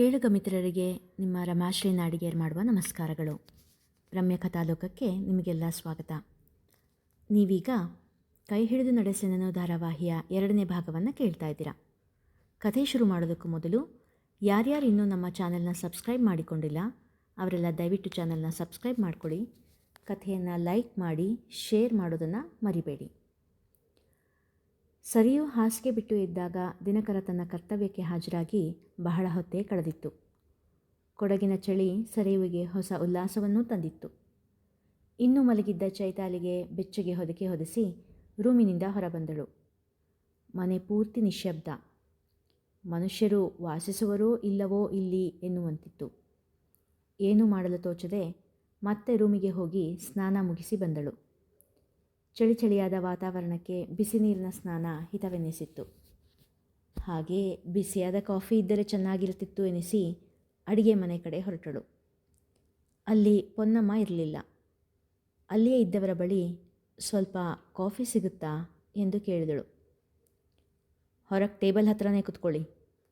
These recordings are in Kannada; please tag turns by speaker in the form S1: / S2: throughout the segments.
S1: ಕೇಳುಗ ಮಿತ್ರರಿಗೆ ನಿಮ್ಮ ರಮಾಶ್ರೀ ನಾಡಿಗೇರ್ ಮಾಡುವ ನಮಸ್ಕಾರಗಳು. ರಮ್ಯ ಕಥಾಲೋಕಕ್ಕೆ ನಿಮಗೆಲ್ಲ ಸ್ವಾಗತ. ನೀವೀಗ ಕೈ ಹಿಡಿದು ನಡೆಸೆನನು ಧಾರಾವಾಹಿಯ ಎರಡನೇ ಭಾಗವನ್ನು ಕೇಳ್ತಾ ಇದ್ದೀರಾ. ಕಥೆ ಶುರು ಮಾಡೋದಕ್ಕೂ ಮೊದಲು ಯಾರ್ಯಾರು ಇನ್ನೂ ನಮ್ಮ ಚಾನೆಲ್ನ ಸಬ್ಸ್ಕ್ರೈಬ್ ಮಾಡಿಕೊಂಡಿಲ್ಲ, ಅವರೆಲ್ಲ ದಯವಿಟ್ಟು ಚಾನೆಲ್ನ ಸಬ್ಸ್ಕ್ರೈಬ್ ಮಾಡಿಕೊಳ್ಳಿ. ಕಥೆಯನ್ನು ಲೈಕ್ ಮಾಡಿ, ಶೇರ್ ಮಾಡೋದನ್ನು ಮರಿಬೇಡಿ. ಸರಿಯೂ ಹಾಸಿಗೆ ಬಿಟ್ಟು ಇದ್ದಾಗ ದಿನಕರ ತನ್ನ ಕರ್ತವ್ಯಕ್ಕೆ ಹಾಜರಾಗಿ ಬಹಳ ಹೊತ್ತೇ ಕಳೆದಿತ್ತು. ಕೊಡಗಿನ ಚಳಿ ಸರಿಯುವಿಗೆ ಹೊಸ ಉಲ್ಲಾಸವನ್ನೂ ತಂದಿತ್ತು. ಇನ್ನೂ ಮಲಗಿದ್ದ ಚೈತಾಲಿಗೆ ಬೆಚ್ಚಗೆ ಹೊದಿಕೆ ಹೊದಿಸಿ ರೂಮಿನಿಂದ ಹೊರಬಂದಳು. ಮನೆ ಪೂರ್ತಿ ನಿಶ್ಶಬ್ದ ಮನುಷ್ಯರು ವಾಸಿಸುವರೋ ಇಲ್ಲವೋ ಇಲ್ಲಿ ಎನ್ನುವಂತಿತ್ತು. ಏನೂ ಮಾಡಲು ತೋಚದೆ ಮತ್ತೆ ರೂಮಿಗೆ ಹೋಗಿ ಸ್ನಾನ ಮುಗಿಸಿ ಬಂದಳು. ಚಳಿ ಚಳಿಯಾದ ವಾತಾವರಣಕ್ಕೆ ಬಿಸಿ ನೀರಿನ ಸ್ನಾನ ಹಿತವೆನಿಸಿತ್ತು. ಹಾಗೆ ಬಿಸಿಯಾದ ಕಾಫಿ ಇದ್ದರೆ ಚೆನ್ನಾಗಿರುತ್ತಿತ್ತು ಎನಿಸಿ ಅಡಿಗೆ ಮನೆ ಕಡೆ ಹೊರಟಳು. ಅಲ್ಲಿ ಪೊನ್ನಮ್ಮ ಇರಲಿಲ್ಲ. ಅಲ್ಲಿಯೇ ಇದ್ದವರ ಬಳಿ ಸ್ವಲ್ಪ ಕಾಫಿ ಸಿಗುತ್ತಾ ಎಂದು ಕೇಳಿದಳು. ಹೊರಗೆ ಟೇಬಲ್ ಹತ್ರನೇ ಕುತ್ಕೊಳ್ಳಿ,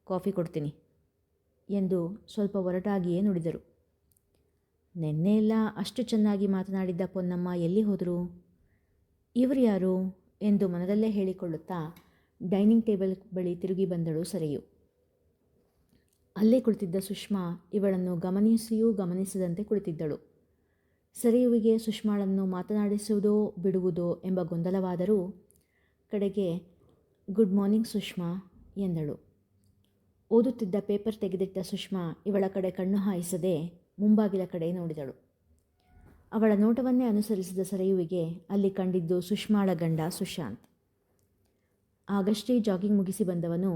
S1: ಕಾಫಿ ಕೊಡ್ತೀನಿ ಎಂದು ಸ್ವಲ್ಪ ಒರಟಾಗಿಯೇ ನುಡಿದರು. ನಿನ್ನೆ ಎಲ್ಲ ಅಷ್ಟು ಚೆನ್ನಾಗಿ ಮಾತನಾಡಿದ್ದ ಪೊನ್ನಮ್ಮ ಎಲ್ಲಿ ಹೋದರು ಇವರು ಯಾರು ಎಂದು ಮನದಲ್ಲೇ ಹೇಳಿಕೊಳ್ಳುತ್ತಾ ಡೈನಿಂಗ್ ಟೇಬಲ್ ಬಳಿ ತಿರುಗಿ ಬಂದಳು ಸರಿಯು. ಅಲ್ಲೇ ಕುಳಿತಿದ್ದ ಸುಷ್ಮಾ ಇವಳನ್ನು ಗಮನಿಸಿಯೂ ಗಮನಿಸದಂತೆ ಕುಳಿತಿದ್ದಳು. ಸರಿಯುವಿಗೆ ಸುಷ್ಮಾಳನ್ನು ಮಾತನಾಡಿಸುವುದೋ ಬಿಡುವುದೋ ಎಂಬ ಗೊಂದಲವಾದರೂ ಕಡೆಗೆ, ಗುಡ್ ಮಾರ್ನಿಂಗ್ ಸುಷ್ಮಾ ಎಂದಳು. ಓದುತ್ತಿದ್ದ ಪೇಪರ್ ತೆಗೆದಿಟ್ಟ ಸುಷ್ಮಾ ಇವಳ ಕಡೆ ಕಣ್ಣು ಹಾಯಿಸದೆ ಮುಂಬಾಗಿಲ ಕಡೆ ನೋಡಿದಳು. ಅವಳ ನೋಟವನ್ನೇ ಅನುಸರಿಸಿದ ಸರಿಯುವಿಗೆ ಅಲ್ಲಿ ಕಂಡಿದ್ದು ಸುಷ್ಮಾಳ ಗಂಡ ಸುಶಾಂತ್. ಆಗಷ್ಟೇ ಜಾಗಿಂಗ್ ಮುಗಿಸಿ ಬಂದವನು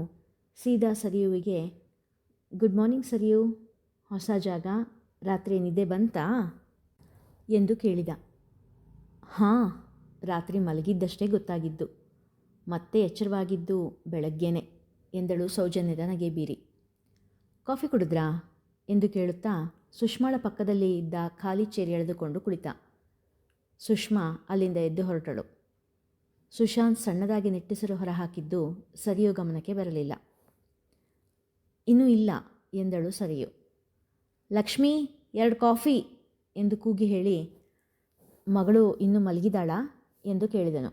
S1: ಸೀದಾ ಸರಿಯುವಿಗೆ, ಗುಡ್ ಮಾರ್ನಿಂಗ್ ಸರಿಯು, ಹೊಸ ಜಾಗ, ರಾತ್ರಿ ನಿದ್ದೆ ಬಂತಾ? ಎಂದು ಕೇಳಿದ. ಹಾಂ, ರಾತ್ರಿ ಮಲಗಿದ್ದಷ್ಟೇ ಗೊತ್ತಾಗಿದ್ದು, ಮತ್ತೆ ಎಚ್ಚರವಾಗಿದ್ದು ಬೆಳಗ್ಗೆನೆ, ಎಂದಳು ಸೌಜನ್ಯದ ನಗೆ ಬೀರಿ ಕಾಫಿ ಕುಡಿದ್ರಾ? ಎಂದು ಕೇಳುತ್ತಾ ಸುಷ್ಮಾಳ ಪಕ್ಕದಲ್ಲಿ ಇದ್ದ ಖಾಲಿ ಚೇರಿ ಎಳೆದುಕೊಂಡು ಕುಳಿತ. ಸುಷ್ಮಾ ಅಲ್ಲಿಂದ ಎದ್ದು ಹೊರಟಳು. ಸುಶಾಂತ್ ಸಣ್ಣದಾಗಿ ನಿಟ್ಟುಸಿರು ಹೊರಹಾಕಿದ್ದು ಸರಿಯು ಗಮನಕ್ಕೆ ಬರಲಿಲ್ಲ. ಇನ್ನೂ ಇಲ್ಲ, ಎಂದಳು ಸರಿಯು. ಲಕ್ಷ್ಮಿ, ಎರಡು ಕಾಫಿ, ಎಂದು ಕೂಗಿ ಹೇಳಿ, ಮಗಳು ಇನ್ನೂ ಮಲಗಿದಾಳಾ? ಎಂದು ಕೇಳಿದನು.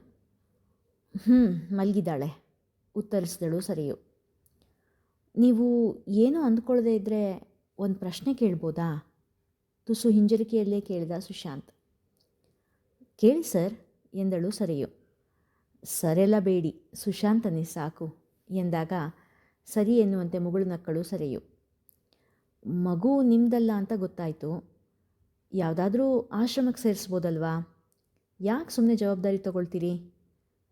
S1: ಹ್ಞೂ ಮಲಗಿದಾಳೆ, ಉತ್ತರಿಸಿದಳು ಸರಿಯು. ನೀವು ಏನೂ ಅಂದ್ಕೊಳ್ಳದೆ ಇದ್ದರೆ ಒಂದು ಪ್ರಶ್ನೆ ಕೇಳ್ಬೋದಾ? ತುಸು ಹಿಂಜರಿಕೆಯಲ್ಲೇ ಕೇಳಿದ ಸುಶಾಂತ್. ಕೇಳಿ ಸರ್, ಎಂದಳು ಸರಿಯು. ಸರೆಲ್ಲ ಬೇಡಿ ಸುಶಾಂತನೇ ಸಾಕು, ಎಂದಾಗ ಸರಿ ಎನ್ನುವಂತೆ ಮುಗುಳು ನಕ್ಕಳು ಸರಿಯು. ಮಗು ನಿಮ್ದಲ್ಲ ಅಂತ ಗೊತ್ತಾಯಿತು. ಯಾವುದಾದ್ರೂ ಆಶ್ರಮಕ್ಕೆ ಸೇರಿಸ್ಬೋದಲ್ವಾ? ಯಾಕೆ ಸುಮ್ಮನೆ ಜವಾಬ್ದಾರಿ ತಗೊಳ್ತೀರಿ?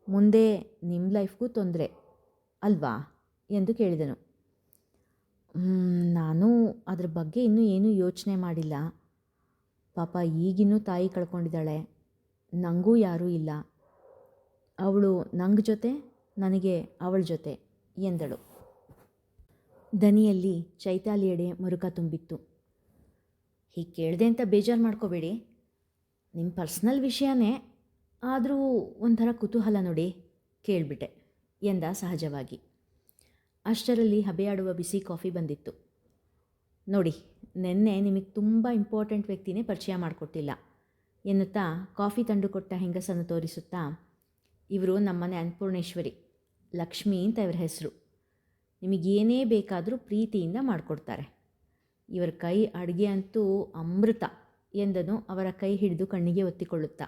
S1: ಮುಂದೆ ನಿಮ್ಮ ಲೈಫ್ಗೂ ತೊಂದರೆ, ಅಲ್ವಾ? ಎಂದು ಕೇಳಿದನು. ನಾನು ಅದ್ರ ಬಗ್ಗೆ ಇನ್ನೂ ಏನೂ ಯೋಚನೆ ಮಾಡಿಲ್ಲ. ಪಾಪ ಈಗಿನ್ನೂ ತಾಯಿ ಕಳ್ಕೊಂಡಿದ್ದಾಳೆ. ನನಗೂ ಯಾರೂ ಇಲ್ಲ. ಅವಳು ನಂಗೆ ಜೊತೆ, ನನಗೆ ಅವಳ ಜೊತೆ ಎಂದಳು. ದನಿಯಲ್ಲಿ ಚೈತಾಲಿಯೆಡೆ ಮರುಕ ತುಂಬಿತ್ತು. ಹೀಗೆ ಕೇಳಿದೆ ಅಂತ ಬೇಜಾರು ಮಾಡ್ಕೋಬೇಡಿ. ನಿಮ್ಮ ಪರ್ಸ್ನಲ್ ವಿಷಯನೇ ಆದರೂ ಒಂಥರ ಕುತೂಹಲ ನೋಡಿ ಕೇಳಿಬಿಟ್ಟೆ ಎಂದ ಸಹಜವಾಗಿ. ಅಷ್ಟರಲ್ಲಿ ಹಬೆಯಾಡುವ ಬಿಸಿ ಕಾಫಿ ಬಂದಿತ್ತು. ನೋಡಿ, ನಿನ್ನೆ ನಿಮಗೆ ತುಂಬ ಇಂಪಾರ್ಟೆಂಟ್ ವ್ಯಕ್ತಿನೇ ಪರಿಚಯ ಮಾಡಿಕೊಟ್ಟಿಲ್ಲ. ಎನ್ನುತ್ತಾ ಕಾಫಿ ತಂದುಕೊಟ್ಟ ಹೆಂಗಸನ್ನು ತೋರಿಸುತ್ತಾ, ಇವರು ನಮ್ಮನೆ ಅನ್ನಪೂರ್ಣೇಶ್ವರಿ, ಲಕ್ಷ್ಮಿ ಅಂತ ಇವರ ಹೆಸರು. ನಿಮಗೇನೇ ಬೇಕಾದರೂ ಪ್ರೀತಿಯಿಂದ ಮಾಡಿಕೊಡ್ತಾರೆ. ಇವರ ಕೈ ಅಡುಗೆ ಅಂತೂ ಅಮೃತ ಎಂದನು ಅವರ ಕೈ ಹಿಡಿದು ಕಣ್ಣಿಗೆ ಒತ್ತಿಕೊಳ್ಳುತ್ತಾ.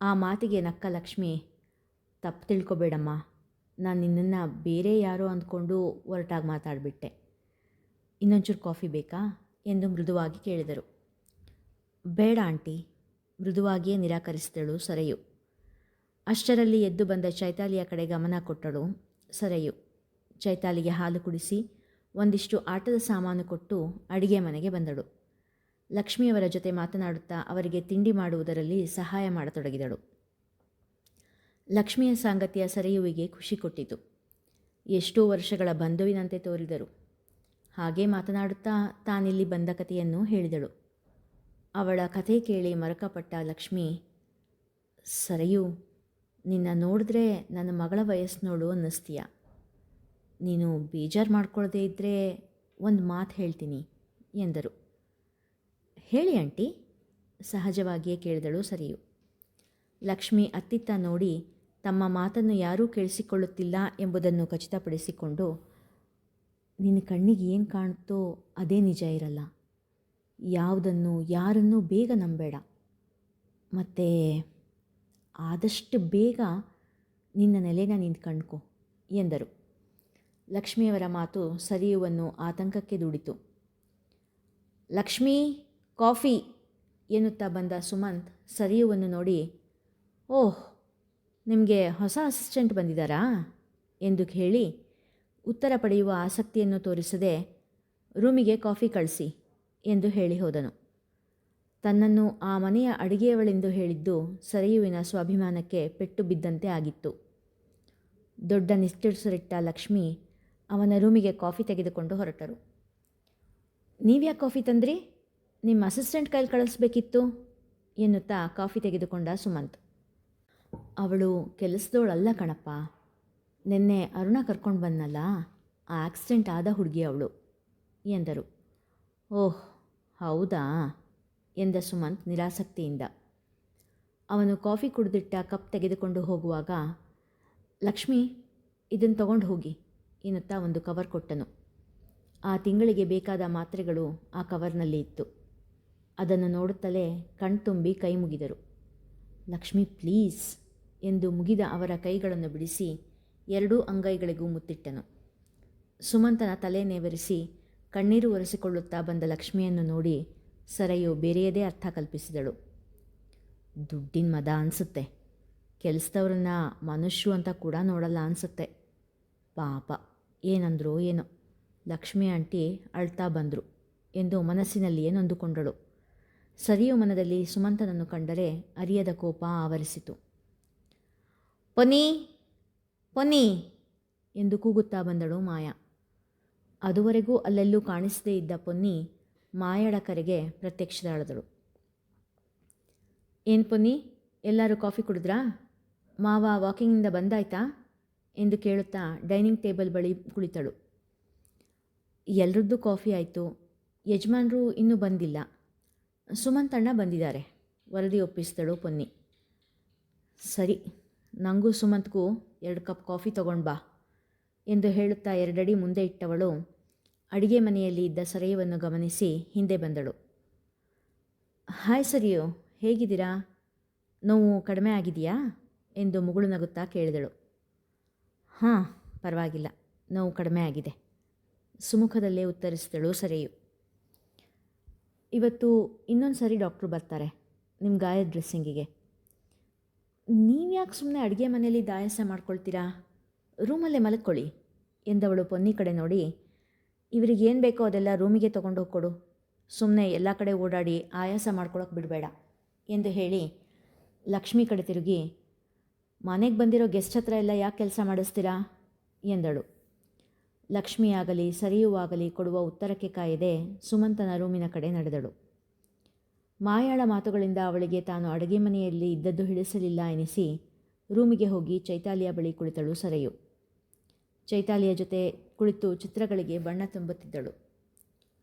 S1: ಆ ಮಾತಿಗೆ ನಕ್ಕ ಲಕ್ಷ್ಮಿ, ತಪ್ಪು ತಿಳ್ಕೊಬೇಡಮ್ಮ. ನಾನು ನಿನ್ನನ್ನು ಬೇರೆ ಯಾರೋ ಅಂದ್ಕೊಂಡು ಹೊರಟಾಗಿ ಮಾತಾಡಿಬಿಟ್ಟೆ. ಇನ್ನೊಂಚೂರು ಕಾಫಿ ಬೇಕಾ? ಎಂದು ಮೃದುವಾಗಿ ಕೇಳಿದರು. ಬೇಡ ಆಂಟಿ, ಮೃದುವಾಗಿಯೇ ನಿರಾಕರಿಸಿದಳು ಸರೆಯು. ಅಷ್ಟರಲ್ಲಿ ಎದ್ದು ಬಂದ ಚೈತಾಲಿಯ ಕಡೆ ಗಮನ ಕೊಟ್ಟಳು ಸರೆಯು. ಚೈತಾಲಿಗೆ ಹಾಲು ಕುಡಿಸಿ ಒಂದಿಷ್ಟು ಆಟದ ಸಾಮಾನು ಕೊಟ್ಟು ಅಡಿಗೆ ಮನೆಗೆ ಬಂದಳು. ಲಕ್ಷ್ಮಿಯವರ ಜೊತೆ ಮಾತನಾಡುತ್ತಾ ಅವರಿಗೆ ತಿಂಡಿ ಮಾಡುವುದರಲ್ಲಿ ಸಹಾಯ ಮಾಡತೊಡಗಿದಳು. ಲಕ್ಷ್ಮಿಯ ಸಂಗತಿಯ ಸರಿಯುವಿಗೆ ಖುಷಿ ಕೊಟ್ಟಿತು. ಎಷ್ಟೋ ವರ್ಷಗಳ ಬಂಧುವಿನಂತೆ ತೋರಿದರು. ಹಾಗೆ ಮಾತನಾಡುತ್ತಾ ತಾನಿಲ್ಲಿ ಬಂದ ಕಥೆಯನ್ನು ಹೇಳಿದಳು. ಅವಳ ಕಥೆ ಕೇಳಿ ಮರಕಪಟ್ಟ ಲಕ್ಷ್ಮಿ, ಸರಿಯು, ನಿನ್ನ ನೋಡಿದ್ರೆ ನನ್ನ ಮಗಳ ವಯಸ್ಸಿನೋಳು ಅನ್ನಿಸ್ತೀಯ. ನೀನು ಬೇಜಾರು ಮಾಡ್ಕೊಳ್ಳದೆ ಇದ್ದರೆ ಒಂದು ಮಾತು ಹೇಳ್ತೀನಿ ಎಂದರು. ಹೇಳಿ ಆಂಟಿ, ಸಹಜವಾಗಿಯೇ ಕೇಳಿದಳು ಸರಿಯು. ಲಕ್ಷ್ಮಿ ಅತ್ತಿತ್ತ ನೋಡಿ ತಮ್ಮ ಮಾತನ್ನು ಯಾರೂ ಕೇಳಿಸಿಕೊಳ್ಳುತ್ತಿಲ್ಲ ಎಂಬುದನ್ನು ಖಚಿತಪಡಿಸಿಕೊಂಡು, ನಿನ್ನ ಕಣ್ಣಿಗೆ ಏನು ಕಾಣುತ್ತೋ ಅದೇ ನಿಜ ಇರಲ್ಲ. ಯಾವುದನ್ನು, ಯಾರನ್ನೂ ಬೇಗ ನಂಬೇಡ. ಮತ್ತು ಆದಷ್ಟು ಬೇಗ ನಿನ್ನ ನೆಲೆನ ನೀನು ಕಂಡ್ಕೊ, ಎಂದರು. ಲಕ್ಷ್ಮಿಯವರ ಮಾತು ಸರಿಯುವನ್ನು ಆತಂಕಕ್ಕೆ ದುಡಿತು. ಲಕ್ಷ್ಮೀ, ಕಾಫಿ, ಎನ್ನುತ್ತಾ ಬಂದ ಸುಮಂತ್ ಸರಿಯುವನ್ನು ನೋಡಿ, ಓಹ್ ನಿಮಗೆ ಹೊಸ ಅಸಿಸ್ಟೆಂಟ್ ಬಂದಿದ್ದಾರಾ? ಎಂದು ಕೇಳಿ ಉತ್ತರ ಪಡೆಯುವ ಆಸಕ್ತಿಯನ್ನು ತೋರಿಸದೆ ರೂಮಿಗೆ ಕಾಫಿ ಕಳಿಸಿ ಎಂದು ಹೇಳಿ ಹೋದನು. ತನ್ನನ್ನು ಆ ಮನೆಯ ಅಡಿಗೆಯವಳೆಂದು ಹೇಳಿದ್ದು ಸರಿಯುವಿನ ಸ್ವಾಭಿಮಾನಕ್ಕೆ ಪೆಟ್ಟು ಬಿದ್ದಂತೆ ಆಗಿತ್ತು. ದೊಡ್ಡ ನಿಷ್ಠುರಿಸಿಟ್ಟ ಲಕ್ಷ್ಮಿ ಅವನ ರೂಮಿಗೆ ಕಾಫಿ ತೆಗೆದುಕೊಂಡು ಹೊರಟರು. ನೀವ್ಯಾ ಕಾಫಿ ತಂದ್ರಿ? ನಿಮ್ಮ ಅಸಿಸ್ಟೆಂಟ್ ಕೈಲಿ ಕಳಿಸ್ಬೇಕಿತ್ತು? ಎನ್ನುತ್ತಾ ಕಾಫಿ ತೆಗೆದುಕೊಂಡ ಸುಮಂತ್. ಅವಳು ಕೆಲಸದವಳಲ್ಲ ಕಣಪ್ಪ. ನಿನ್ನೆ ಅರುಣ ಕರ್ಕೊಂಡು ಬಂದನಲ್ಲ, ಆ ಆಕ್ಸಿಡೆಂಟ್ ಆದ ಹುಡುಗಿ ಅವಳು ಎಂದರು. ಓಹ್, ಹೌದಾ? ಎಂದ ಸುಮಂತ್ ನಿರಾಸಕ್ತಿಯಿಂದ. ಅವನು ಕಾಫಿ ಕುಡಿದಿಟ್ಟ ಕಪ್ ತೆಗೆದುಕೊಂಡು ಹೋಗುವಾಗ, ಲಕ್ಷ್ಮಿ ಇದನ್ನು ತಗೊಂಡು ಹೋಗಿ ಎನ್ನುತ್ತಾ ಒಂದು ಕವರ್ ಕೊಟ್ಟನು. ಆ ತಿಂಗಳಿಗೆ ಬೇಕಾದ ಮಾತ್ರೆಗಳು ಆ ಕವರ್ನಲ್ಲಿ ಇತ್ತು. ಅದನ್ನು ನೋಡುತ್ತಲೇ ಕಣ್ತುಂಬಿ ಕೈ ಮುಗಿದರು. ಲಕ್ಷ್ಮಿ, ಪ್ಲೀಸ್. ಎಂದು ಮುಗಿದ ಅವರ ಕೈಗಳನ್ನು ಬಿಡಿಸಿ ಎರಡೂ ಅಂಗೈಗಳಿಗೂ ಮುತ್ತಿಟ್ಟನು. ಸುಮಂತನ ತಲೆ ನೇವರಿಸಿ ಕಣ್ಣೀರು ಒರೆಸಿಕೊಳ್ಳುತ್ತಾ ಬಂದ ಲಕ್ಷ್ಮಿಯನ್ನು ನೋಡಿ ಸರಯು ಬೇರೆಯದೇ ಅರ್ಥ ಕಲ್ಪಿಸಿದಳು. ದುಡ್ಡಿನ ಮದ ಅನಿಸುತ್ತೆ. ಕೆಲಸದವ್ರನ್ನ ಮನುಷ್ಯರು ಅಂತ ಕೂಡ ನೋಡಲ್ಲ ಅನಿಸುತ್ತೆ. ಪಾಪ, ಏನಂದ್ರೋ ಏನೋ. ಲಕ್ಷ್ಮಿ ಆಂಟಿ ಅಳ್ತಾ ಬಂದರು ಎಂದು ಮನಸ್ಸಿನಲ್ಲಿಯೇ ನೊಂದುಕೊಂಡಳು. ಸರಿಯು ಮನದಲ್ಲಿ ಸುಮಂತನನ್ನು ಕಂಡರೆ ಅರಿಯದ ಕೋಪ ಆವರಿಸಿತು. ಪೊನಿ ಪೊನಿ ಎಂದು ಕೂಗುತ್ತಾ ಬಂದಳು ಮಾಯಾ. ಅದುವರೆಗೂ ಅಲ್ಲೆಲ್ಲೂ ಕಾಣಿಸದೇ ಇದ್ದ ಪೊನ್ನಿ ಮಾಯಳ ಕರೆಗೆ ಪ್ರತ್ಯಕ್ಷದಾಳದಳು. ಏನು ಪೊನ್ನಿ ಎಲ್ಲರೂ ಕಾಫಿ ಕುಡಿದ್ರಾ? ಮಾವ ವಾಕಿಂಗಿಂದ ಬಂದಾಯ್ತಾ? ಎಂದು ಕೇಳುತ್ತಾ ಡೈನಿಂಗ್ ಟೇಬಲ್ ಬಳಿ ಕುಳಿತಳು. ಎಲ್ರದ್ದು ಕಾಫಿ ಆಯಿತು. ಯಜಮಾನರು ಇನ್ನೂ ಬಂದಿಲ್ಲ. ಸುಮಂತಣ್ಣ ಬಂದಿದ್ದಾರೆ, ವರದಿ ಒಪ್ಪಿಸಿದಳು ಪೊನ್ನಿ ಸರಿ ನನಗೂ ಸುಮಂತ್ಗೂ ಎರಡು ಕಪ್ ಕಾಫಿ ತಗೊಂಡು ಬಾ ಎಂದು ಹೇಳುತ್ತಾ ಎರಡಡಿ ಮುಂದೆ ಇಟ್ಟವಳು ಅಡಿಗೆ ಮನೆಯಲ್ಲಿ ಇದ್ದ ಸರಯವನ್ನು ಗಮನಿಸಿ ಹಿಂದೆ ಬಂದಳು. ಹಾಯ್ ಸರಿಯು, ಹೇಗಿದ್ದೀರಾ? ನೋವು ಕಡಿಮೆ ಆಗಿದೆಯಾ? ಎಂದು ಮುಗುಳು ನಗುತ್ತಾ ಕೇಳಿದಳು. ಹಾಂ, ಪರವಾಗಿಲ್ಲ, ನೋವು ಕಡಿಮೆ ಆಗಿದೆ, ಸುಮುಖದಲ್ಲೇ ಉತ್ತರಿಸಿದಳು ಸರಿಯು. ಇವತ್ತು ಇನ್ನೊಂದು ಸಾರಿ ಡಾಕ್ಟ್ರು ಬರ್ತಾರೆ ನಿಮ್ಮ ಗಾಯ ಡ್ರೆಸ್ಸಿಂಗಿಗೆ. ನೀವ್ಯಾಕೆ ಸುಮ್ಮನೆ ಅಡುಗೆ ಮನೆಯಲ್ಲಿ ದಾಯಸ ಮಾಡ್ಕೊಳ್ತೀರಾ? ರೂಮಲ್ಲೇ ಮಲಕ್ಕೊಳ್ಳಿ ಎಂದವಳು ಪೊನ್ನಿ ಕಡೆ ನೋಡಿ. ಇವರಿಗೆ ಏನು ಬೇಕೋ ಅದೆಲ್ಲ ರೂಮಿಗೆ ತೊಗೊಂಡೋಗಿ ಕೊಡು. ಸುಮ್ಮನೆ ಎಲ್ಲ ಕಡೆ ಓಡಾಡಿ ಆಯಾಸ ಮಾಡ್ಕೊಳಕ್ಕೆ ಬಿಡಬೇಡ, ಎಂದು ಹೇಳಿ ಲಕ್ಷ್ಮಿ ಕಡೆ ತಿರುಗಿ. ಮನೆಗೆ ಬಂದಿರೋ ಗೆಸ್ಟ್ ಹತ್ರ ಎಲ್ಲ ಯಾಕೆ ಕೆಲಸ ಮಾಡಿಸ್ತೀರಾ? ಎಂದಳು. ಲಕ್ಷ್ಮಿಯಾಗಲಿ ಸರಿಯುವಾಗಲಿ ಕೊಡುವ ಉತ್ತರಕ್ಕೆ ಕಾಯದೆ ಸುಮಂತನ ರೂಮಿನ ಕಡೆ ನಡೆದಳು. ಮಾಯಾಳ ಮಾತುಗಳಿಂದ ಅವಳಿಗೆ ತಾನು ಅಡುಗೆ ಮನೆಯಲ್ಲಿ ಇದ್ದದ್ದು ಹಿಡಿಸಲಿಲ್ಲ ಎನಿಸಿ ರೂಮಿಗೆ ಹೋಗಿ ಚೈತಾಲಿಯ ಬಳಿ ಕುಳಿತಳು ಸರೆಯು. ಚೈತಾಲಿಯ ಜೊತೆ ಕುಳಿತು ಚಿತ್ರಗಳಿಗೆ ಬಣ್ಣ ತುಂಬುತ್ತಿದ್ದಳು.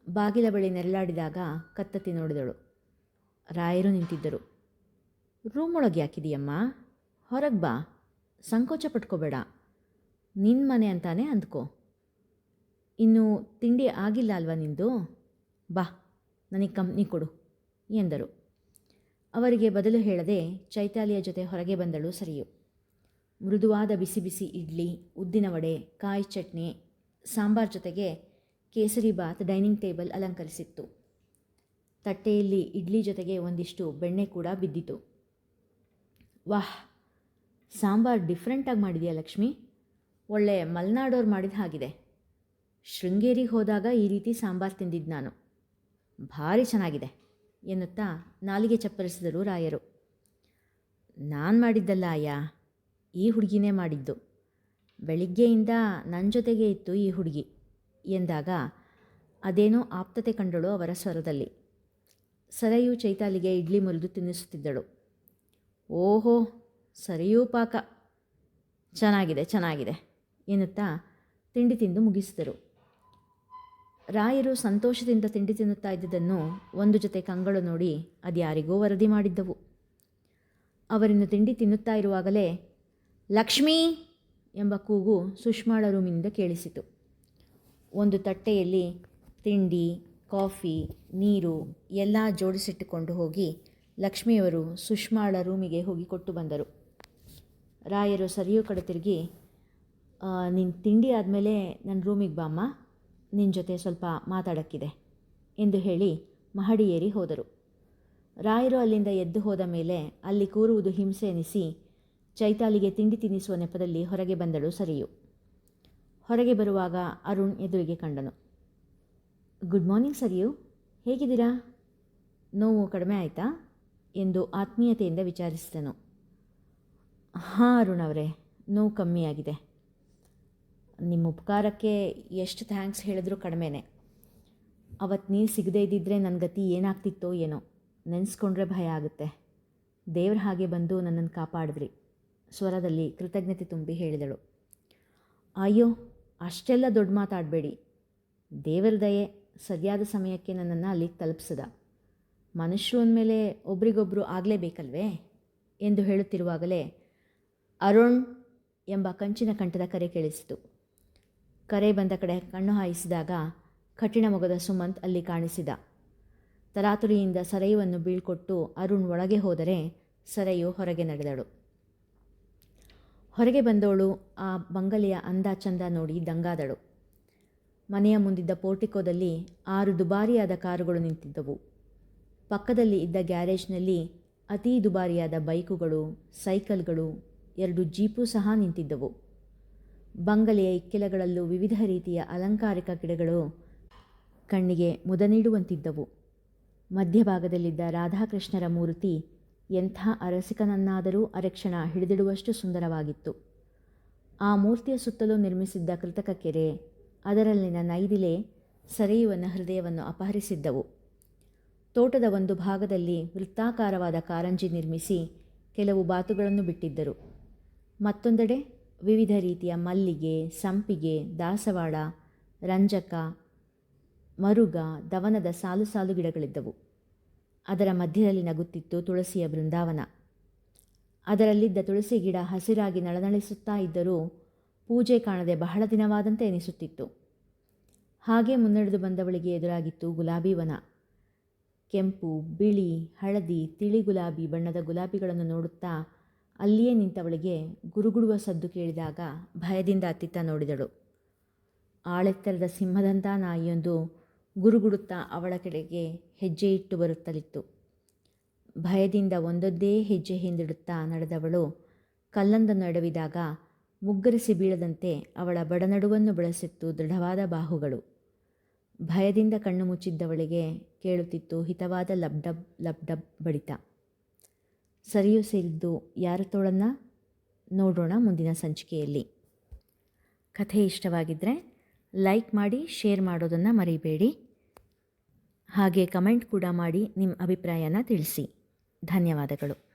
S1: ಬಾಗಿಲ ಬಳಿ ನೆರಳಾಡಿದಾಗ ಕತ್ತತ್ತಿ ನೋಡಿದಳು. ರಾಯರು ನಿಂತಿದ್ದರು. ರೂಮ್ ಒಳಗೆ ಯಾಕಿದೆಯಮ್ಮ? ಹೊರಗೆ ಬಾ. ಸಂಕೋಚ ಪಟ್ಕೋಬೇಡ. ನಿನ್ನ ಮನೆ ಅಂತಾನೆ ಅಂದ್ಕೋ. ಇನ್ನು ತಿಂಡಿ ಆಗಿಲ್ಲ ಅಲ್ವಾ ನಿಂದು? ಬಾ, ನನಗೆ ಕಂಪ್ನಿ ಕೊಡು. ಎಂದರು. ಅವರಿಗೆ ಬದಲು ಹೇಳದೆ ಚೈತಾಲಿಯ ಜೊತೆ ಹೊರಗೆ ಬಂದಳು ಸರಿಯು. ಮೃದುವಾದ ಬಿಸಿ ಬಿಸಿ ಇಡ್ಲಿ, ಉದ್ದಿನ ವಡೆ, ಕಾಯಿ ಚಟ್ನಿ, ಸಾಂಬಾರ್ ಜೊತೆಗೆ ಕೇಸರಿ ಬಾತ್ ಡೈನಿಂಗ್ ಟೇಬಲ್ ಅಲಂಕರಿಸಿತ್ತು. ತಟ್ಟೆಯಲ್ಲಿ ಇಡ್ಲಿ ಜೊತೆಗೆ ಒಂದಿಷ್ಟು ಬೆಣ್ಣೆ ಕೂಡ ಬಿದ್ದಿತು. ವಾಹ್! ಸಾಂಬಾರ್ ಡಿಫ್ರೆಂಟಾಗಿ ಮಾಡಿದೆಯಾ ಲಕ್ಷ್ಮಿ? ಒಳ್ಳೆ ಮಲ್ನಾಡೋರು ಮಾಡಿದ ಹಾಗಿದೆ. ಶೃಂಗೇರಿಗೆ ಹೋದಾಗ ಈ ರೀತಿ ಸಾಂಬಾರು ತಿಂದಿದ್ದು ನಾನು. ಭಾರಿ ಚೆನ್ನಾಗಿದೆ. ಎನ್ನುತ್ತಾ ನಾಲಿಗೆ ಚಪ್ಪರಿಸಿದರು ರಾಯರು. ನಾನು ಮಾಡಿದ್ದಲ್ಲ ಅಯ್ಯ ಈ ಹುಡುಗಿನೇ ಮಾಡಿದ್ದು. ಬೆಳಿಗ್ಗೆಯಿಂದ ನನ್ನ ಜೊತೆಗೆ ಇತ್ತು ಈ ಹುಡುಗಿ ಎಂದಾಗ ಅದೇನೋ ಆಪ್ತತೆ ಕಂಡಳು ಅವರ ಸ್ವರದಲ್ಲಿ. ಸರಯು ಚೈತಾಲಿಗೆ ಇಡ್ಲಿ ಮುರಿದು ತಿನ್ನಿಸುತ್ತಿದ್ದಳು. ಓಹೋ, ಸರಿಯೂ ಪಾಕ. ಚೆನ್ನಾಗಿದೆ ಚೆನ್ನಾಗಿದೆ ಎನ್ನುತ್ತಾ ತಿಂಡಿ ತಿಂದು ಮುಗಿಸಿದರು. ರಾಯರು ಸಂತೋಷದಿಂದ ತಿಂಡಿ ತಿನ್ನುತ್ತಾ ಇದ್ದುದನ್ನು ಒಂದು ಜೊತೆ ಕಂಗಳು ನೋಡಿ ಅದ್ಯಾರಿಗೋ ವರದಿ ಮಾಡಿದ್ದವು. ಅವರಿನ್ನು ತಿಂಡಿ ತಿನ್ನುತ್ತಾ ಇರುವಾಗಲೇ, ಲಕ್ಷ್ಮೀ! ಎಂಬ ಕೂಗು ಸುಷ್ಮಾಳ ರೂಮಿನಿಂದ ಕೇಳಿಸಿತು. ಒಂದು ತಟ್ಟೆಯಲ್ಲಿ ತಿಂಡಿ, ಕಾಫಿ, ನೀರು ಎಲ್ಲ ಜೋಡಿಸಿಟ್ಟುಕೊಂಡು ಹೋಗಿ ಲಕ್ಷ್ಮಿಯವರು ಸುಷ್ಮಾಳ ರೂಮಿಗೆ ಹೋಗಿ ಕೊಟ್ಟು ಬಂದರು. ರಾಯರು ಸರಿಯೂ ಕಡೆ ತಿರುಗಿ ನಿನ್ನ ತಿಂಡಿ ಆದಮೇಲೆ ನನ್ನ ರೂಮಿಗೆ ಬಾಮ್ಮ ನಿನ್ನ ಜೊತೆ ಸ್ವಲ್ಪ ಮಾತಾಡೋಕ್ಕಿದೆ ಎಂದು ಹೇಳಿ ಮಹಡಿಯೇರಿ ಹೋದರು. ರಾಯರು ಅಲ್ಲಿಂದ ಎದ್ದು ಹೋದ ಮೇಲೆ ಅಲ್ಲಿ ಕೂರುವುದು ಹಿಂಸೆ ಎನಿಸಿ ಚೈತಾಲಿಗೆ ತಿಂಡಿ ತಿನ್ನಿಸುವ ನೆಪದಲ್ಲಿ ಹೊರಗೆ ಬಂದಳು ಸರಿಯು. ಹೊರಗೆ ಬರುವಾಗ ಅರುಣ್ ಎದುರಿಗೆ ಕಂಡನು. ಗುಡ್ ಮಾರ್ನಿಂಗ್ ಸರಿಯು, ಹೇಗಿದ್ದೀರಾ? ನೋವು ಕಡಿಮೆ ಆಯಿತಾ? ಎಂದು ಆತ್ಮೀಯತೆಯಿಂದ ವಿಚಾರಿಸಿದನು. ಹಾಂ ಅರುಣ್ ಅವರೇ, ನೋವು ಕಮ್ಮಿಯಾಗಿದೆ. ನಿಮ್ಮ ಉಪಕಾರಕ್ಕೆ ಎಷ್ಟು ಥ್ಯಾಂಕ್ಸ್ ಹೇಳಿದ್ರು ಕಡಿಮೆನೇ. ಅವತ್ತು ನೀವು ಸಿಗದೇ ಇದ್ದಿದ್ದರೆ ನನ್ನ ಗತಿ ಏನಾಗ್ತಿತ್ತೋ ಏನೋ. ನೆನೆಸ್ಕೊಂಡ್ರೆ ಭಯ ಆಗುತ್ತೆ. ದೇವ್ರ ಹಾಗೆ ಬಂದು ನನ್ನನ್ನು ಕಾಪಾಡಿದ್ರಿ. ಸ್ವರದಲ್ಲಿ ಕೃತಜ್ಞತೆ ತುಂಬಿ ಹೇಳಿದಳು. ಅಯ್ಯೋ, ಅಷ್ಟೆಲ್ಲ ದೊಡ್ಡ ಮಾತಾಡಬೇಡಿ ದೇವರ ದಯೆ ಸರಿಯಾದ ಸಮಯಕ್ಕೆ ನನ್ನನ್ನು ಅಲ್ಲಿಗೆ ತಲುಪಿಸಿದ. ಮನುಷ್ಯರು ಅಂದಮೇಲೆ ಒಬ್ರಿಗೊಬ್ಬರು ಆಗಲೇಬೇಕಲ್ವೇ? ಎಂದು ಹೇಳುತ್ತಿರುವಾಗಲೇ ಅರುಣ್ ಎಂಬ ಕಂಚಿನ ಕಂಠದ ಕರೆ ಕೇಳಿಸಿತು. ಕರೆ ಬಂದ ಕಡೆ ಕಣ್ಣು ಹಾಯಿಸಿದಾಗ ಕಠಿಣ ಮೊಗದ ಸುಮಂತ್ ಅಲ್ಲಿ ಕಾಣಿಸಿದ. ತರಾತುರಿಯಿಂದ ಸರಯುವನ್ನು ಬೀಳ್ಕೊಟ್ಟು ಅರುಣ್ ಒಳಗೆ ಹೋದರೆ ಸರಯು ಹೊರಗೆ ನಡೆದಳು. ಹೊರಗೆ ಬಂದವಳು ಆ ಬಂಗಲೆಯ ಅಂದ ಚಂದ ನೋಡಿ ದಂಗಾದಳು. ಮನೆಯ ಮುಂದಿದ್ದ ಪೋರ್ಟಿಕೋದಲ್ಲಿ ಆರು ದುಬಾರಿಯಾದ ಕಾರುಗಳು ನಿಂತಿದ್ದವು. ಪಕ್ಕದಲ್ಲಿ ಇದ್ದ ಗ್ಯಾರೇಜ್ನಲ್ಲಿ ಅತೀ ದುಬಾರಿಯಾದ ಬೈಕುಗಳು, ಸೈಕಲ್ಗಳು, ಎರಡು ಜೀಪು ಸಹ ನಿಂತಿದ್ದವು. ಬಂಗಲೆಯ ಇಕ್ಕೆಲಗಳಲ್ಲೂ ವಿವಿಧ ರೀತಿಯ ಅಲಂಕಾರಿಕ ಗಿಡಗಳು ಕಣ್ಣಿಗೆ ಮುದ ನೀಡುವಂತಿದ್ದವು ಮಧ್ಯಭಾಗದಲ್ಲಿದ್ದ ರಾಧಾಕೃಷ್ಣರ ಮೂರ್ತಿ ಎಂಥ ಅರಸಿಕನನ್ನಾದರೂ ಅರೆಕ್ಷಣ ಹಿಡಿದಿಡುವಷ್ಟು ಸುಂದರವಾಗಿತ್ತು. ಆ ಮೂರ್ತಿಯ ಸುತ್ತಲೂ ನಿರ್ಮಿಸಿದ್ದ ಕೃತಕ ಕೆರೆ, ಅದರಲ್ಲಿನ ನೈದಿಲೆ ಸರಿಯುವನ ಹೃದಯವನ್ನು ಅಪಹರಿಸಿದ್ದವು. ತೋಟದ ಒಂದು ಭಾಗದಲ್ಲಿ ವೃತ್ತಾಕಾರವಾದ ಕಾರಂಜಿ ನಿರ್ಮಿಸಿ ಕೆಲವು ಬಾತುಗಳನ್ನು ಬಿಟ್ಟಿದ್ದರು. ಮತ್ತೊಂದೆಡೆ ವಿವಿಧ ರೀತಿಯ ಮಲ್ಲಿಗೆ, ಸಂಪಿಗೆ, ದಾಸವಾಳ, ರಂಜಕ, ಮರುಗ, ದವನದ ಸಾಲು ಸಾಲು ಗಿಡಗಳಿದ್ದವು. ಅದರ ಮಧ್ಯದಲ್ಲಿ ನಗುತ್ತಿತ್ತು ತುಳಸಿಯ ಬೃಂದಾವನ. ಅದರಲ್ಲಿದ್ದ ತುಳಸಿ ಗಿಡ ಹಸಿರಾಗಿ ನಳನಳಿಸುತ್ತಾ ಇದ್ದರೂ ಪೂಜೆ ಕಾಣದೆ ಬಹಳ ದಿನವಾದಂತೆ ಎನಿಸುತ್ತಿತ್ತು. ಹಾಗೆ ಮುನ್ನಡೆದು ಬಂದವಳಿಗೆ ಎದುರಾಗಿತ್ತು ಗುಲಾಬಿ ವನ. ಕೆಂಪು, ಬಿಳಿ, ಹಳದಿ, ತಿಳಿ ಗುಲಾಬಿ ಬಣ್ಣದ ಗುಲಾಬಿಗಳನ್ನು ನೋಡುತ್ತಾ ಅಲ್ಲಿಯೇ ನಿಂತವಳಿಗೆ ಗುರುಗುಡುವ ಸದ್ದು ಕೇಳಿದಾಗ ಭಯದಿಂದ ಅತ್ತಿತ್ತ ನೋಡಿದಳು. ಆಳೆತ್ತರದ ಸಿಂಹದಂಥ ನಾಯಿಯೊಂದು ಗುರುಗುಡುತ್ತಾ ಅವಳ ಕಡೆಗೆ ಹೆಜ್ಜೆ ಇಟ್ಟು ಬರುತ್ತಲಿತ್ತು. ಭಯದಿಂದ ಒಂದೊಂದೇ ಹೆಜ್ಜೆ ಹಿಂದಿಡುತ್ತಾ ನಡೆದವಳು ಕಲ್ಲಂದ ಎಡವಿದಾಗ ಮುಗ್ಗರಿಸಿ ಬೀಳದಂತೆ ಅವಳ ಬಡನಡುವನ್ನು ಬಳಸಿತ್ತು ದೃಢವಾದ ಬಾಹುಗಳು. ಭಯದಿಂದ ಕಣ್ಣು ಮುಚ್ಚಿದ್ದವಳಿಗೆ ಕೇಳುತ್ತಿತ್ತು ಹಿತವಾದ ಲಬ್ಡಬ್ ಲಬ್ಡಬ್ ಬಡಿತ. ಸರಿಯೂ ಸೇರಿದ್ದು ಯಾರ ತೋಳನ್ನ ನೋಡೋಣ ಮುಂದಿನ ಸಂಚಿಕೆಯಲ್ಲಿ. ಕಥೆ ಇಷ್ಟವಾಗಿದ್ದರೆ ಲೈಕ್ ಮಾಡಿ, ಶೇರ್ ಮಾಡೋದನ್ನು ಮರಿಬೇಡಿ. ಹಾಗೆ ಕಮೆಂಟ್ ಕೂಡ ಮಾಡಿ ನಿಮ್ಮ ಅಭಿಪ್ರಾಯನ ತಿಳಿಸಿ. ಧನ್ಯವಾದಗಳು.